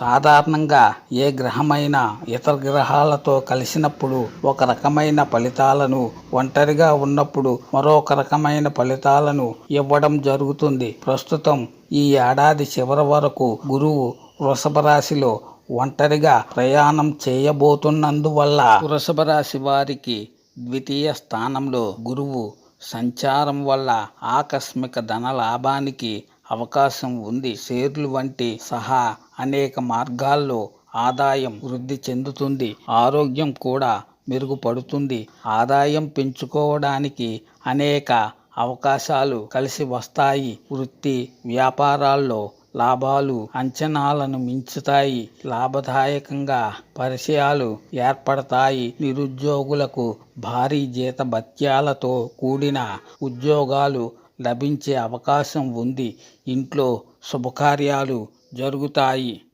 సాధారణంగా ఏ గ్రహమైనా ఇతర గ్రహాలతో కలిసినప్పుడు ఒక రకమైన ఫలితాలను ఒంటరిగా ఉన్నప్పుడు మరొక రకమైన ఫలితాలను ఇవ్వడం జరుగుతుంది. ప్రస్తుతం ఈ ఏడాది చివరి వరకు గురువు వృషభ రాశిలో ఒంటరిగా ప్రయాణం చేయబోతున్నందువల్ల వృషభ రాశి వారికి ద్వితీయ స్థానంలో గురువు సంచారం వల్ల ఆకస్మిక ధన లాభానికి అవకాశం ఉంది. షేర్లు వంటి సహా అనేక మార్గాల్లో ఆదాయం వృద్ధి చెందుతుంది. ఆరోగ్యం కూడా మెరుగుపడుతుంది. ఆదాయం పెంచుకోవడానికి అనేక అవకాశాలు కలిసి వస్తాయి. వృత్తి వ్యాపారాల్లో లాభాలు అంచనాలను మించుతాయి. లాభదాయకంగా పరిచయాలు ఏర్పడతాయి. నిరుద్యోగులకు భారీ జీతభత్యాలతో కూడిన ఉద్యోగాలు లభించే అవకాశం ఉంది. ఇంట్లో శుభకార్యాలు జరుగుతాయి.